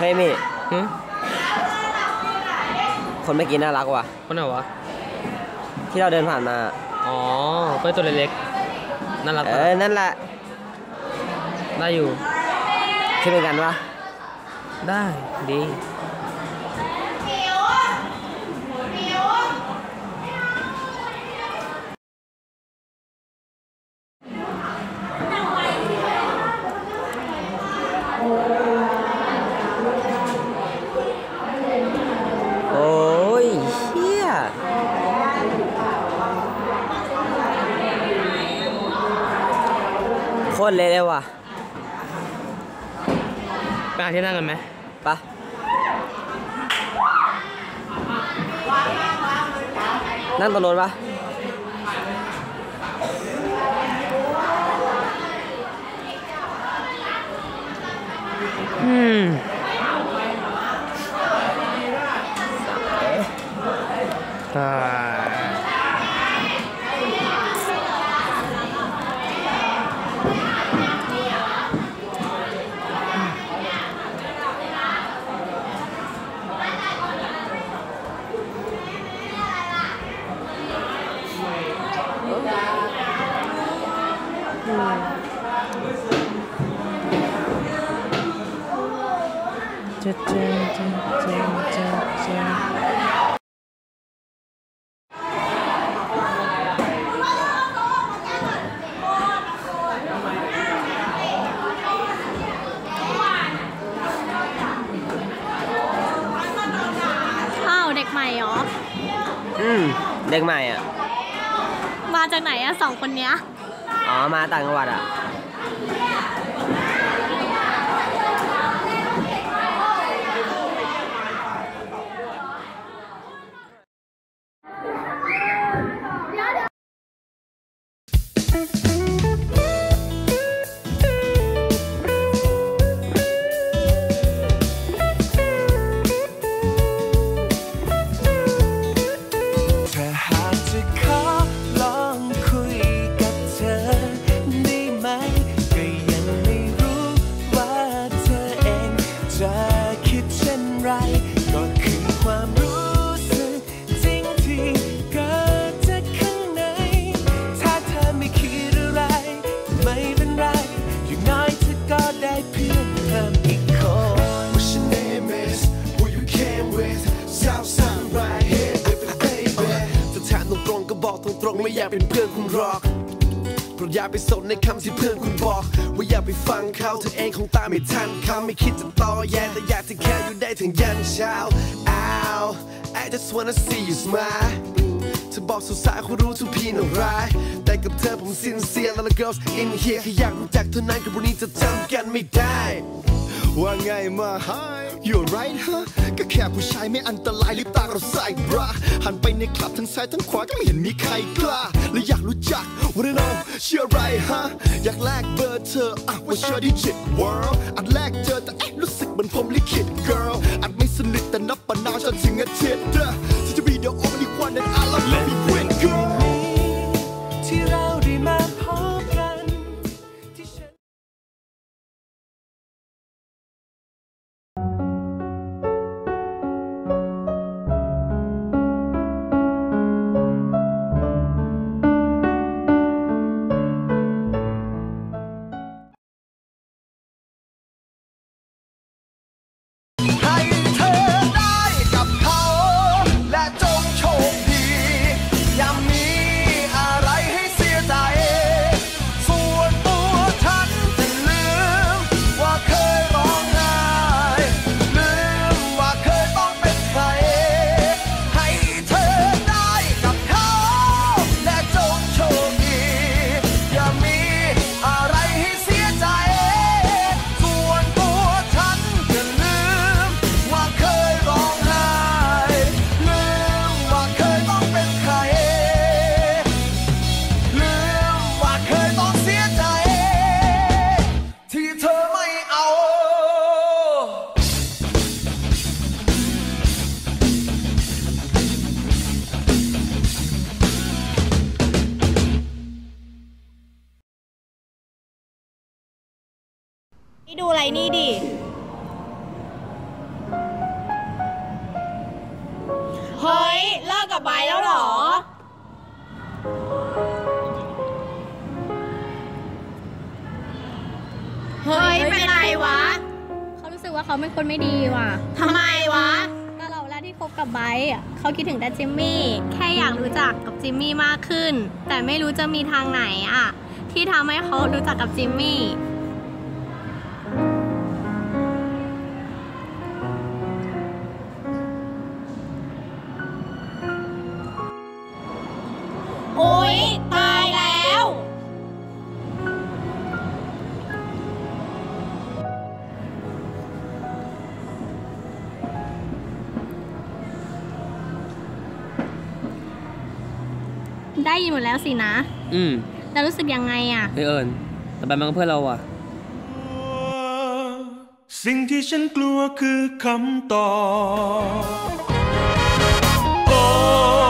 เฮ้ยมี่หึคนเมื่อกี้น่ารักว่ะ คนไหนวะ ที่เราเดินผ่านมา อ๋อเพื่อนตัวเล็กๆน่ารักเอปะอ นั่นแหละได้อยู่ คิดเหมือนกันวะได้ดี โอ้ยเฮียโค ตรเละเลยว่ะไปหาที่นั่งกันไหมไปะนั่งตรงโน้นปะอืม อจะเจอจะเจออ้าวเด็กใหม่เหรอ อืมเด็กใหม่อะ มาจากไหนอะสองคนเนี้ย อ๋อ มาต่างจังหวัดอะ คิดเช่นไรก็คือความรู้สึกจริงที่เกิดจากข้างใน ถ้าเธอไม่คิดอะไร ไม่เป็นไร อย่างน้อยเธอก็ได้เพื่อนเพิ่มอีกคน What's your name is Who you came with Southside right here baby baby จะถามตรงๆก็บอกตรงๆไม่อยากเป็นเพื่อนคุณหรอก เพราะอย่าไปสนในคำที่เพื่อนคุณบอก ว่าอย่าไปฟังเขาเธอเองคงตามไม่ทันเขาไม่คิดจะต่อแย่แต่อยากจะแค่อยู่ได้ถึงยันเช้า Ow I just wanna see you smile เธอบอกสุดสายคุณรู้ทุกพี่น่าร้ายแต่กับเธอผมสินเสียแล้ว girls in here แค่อยากรู้จักเท่านั้นกับวันนี้จะจำกันไม่ได้ ว่าไงมา You're right ฮะก็แค่ผู้ชายไม่อันตรายลิปตาเราใส่บราหันไปในคลับทั้งซ้ายทั้งขวาก็ไม่เห็นมีใครกล้า และอยากรู้จัก Wanna know เชื่อไรฮะ อยากแลกเบอร์เธออะว่า your digit world อันแรกเจอแต่เอ๊ะรู้สึกเหมือนผมลิขิต girl นี่ดูอะไรนี่ดิ เฮ้ย เลิกกับไบแล้วหรอ เฮ้ย เป็นไรวะ เขารู้สึกว่าเขาเป็นคนไม่ดีว่ะทำไมวะ ก็เราแรกที่คบกับไบเขาคิดถึงแต่จิมมี่ แค่อยากรู้จักกับจิมมี่มากขึ้น แต่ไม่รู้จะมีทางไหนอะที่ทำให้เขารู้จักกับจิมมี่ ได้ยินหมดแล้วสินะ อืมแล้วรู้สึกยังไงอะเฮ้ยเอิญแต่ไปมันก็เพื่อนเราว่ะ สิ่งที่ฉันกลัวคือคำตอบ